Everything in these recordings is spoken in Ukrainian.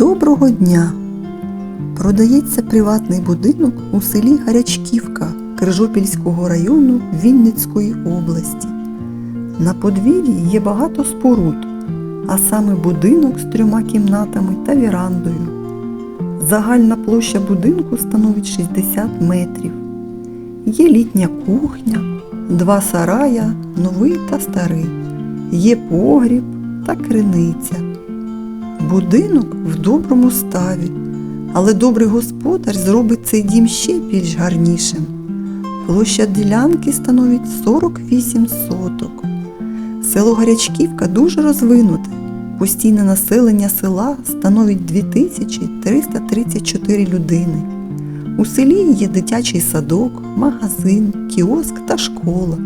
Доброго дня! Продається приватний будинок у селі Гарячківка Крижопільського району Вінницької області. На подвір'ї є багато споруд, а саме будинок з трьома кімнатами та вірандою. Загальна площа будинку становить 60 метрів. Є літня кухня, два сарая, новий та старий. Є погріб та криниця. Будинок в доброму ставі, але добрий господар зробить цей дім ще більш гарнішим. Площа ділянки становить 48 соток. Село Гарячківка дуже розвинуте. Постійне населення села становить 2334 людини. У селі є дитячий садок, магазин, кіоск та школа.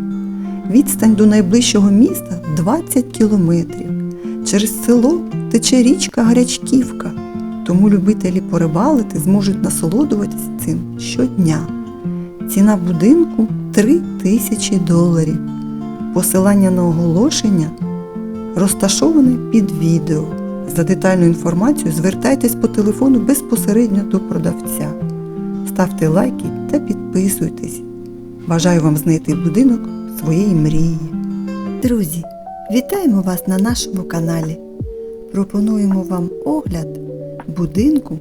Відстань до найближчого міста 20 кілометрів. Через село тече річка Гарячківка, тому любителі порибалити зможуть насолоджуватися цим щодня. Ціна будинку 3 тисячі доларів. Посилання на оголошення розташоване під відео. За детальну інформацію звертайтесь по телефону безпосередньо до продавця. Ставте лайки та підписуйтесь. Бажаю вам знайти будинок своєї мрії. Друзі, вітаємо вас на нашому каналі. Пропонуємо вам огляд будинку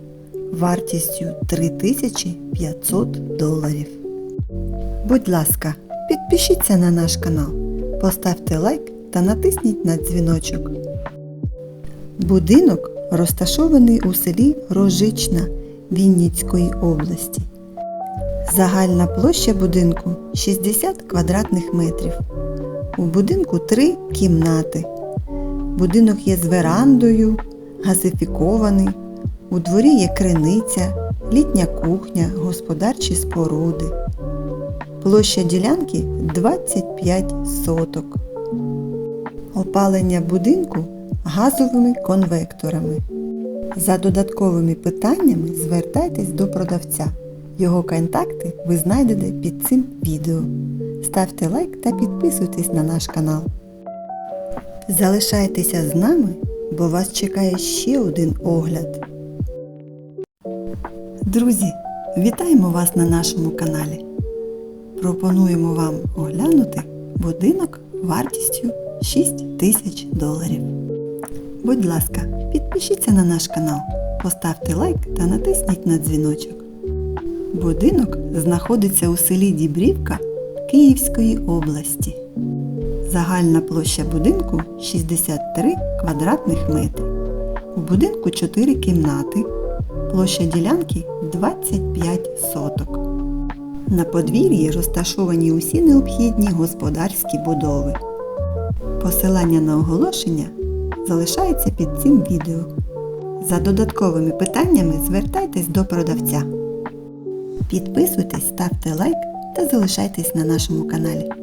вартістю 3500 доларів. Будь ласка, підпишіться на наш канал, поставте лайк та натисніть на дзвіночок. Будинок розташований у селі Рожична Вінницької області. Загальна площа будинку 60 квадратних метрів. У будинку три кімнати. Будинок є з верандою, газифікований. У дворі є криниця, літня кухня, господарчі споруди. Площа ділянки 25 соток. Опалення будинку газовими конвекторами. За додатковими питаннями звертайтесь до продавця. Його контакти ви знайдете під цим відео. Ставте лайк та підписуйтесь на наш канал. Залишайтеся з нами, бо вас чекає ще один огляд. Друзі, вітаємо вас на нашому каналі. Пропонуємо вам оглянути будинок вартістю 6 тисяч доларів. Будь ласка, підпишіться на наш канал, поставте лайк та натисніть на дзвіночок. Будинок знаходиться у селі Дібрівка Київської області. Загальна площа будинку 63 квадратних метри. У будинку 4 кімнати. Площа ділянки 25 соток. На подвір'ї розташовані усі необхідні господарські будови. Посилання на оголошення залишається під цим відео. За додатковими питаннями звертайтесь до продавця. Підписуйтесь, ставте лайк та залишайтесь на нашому каналі.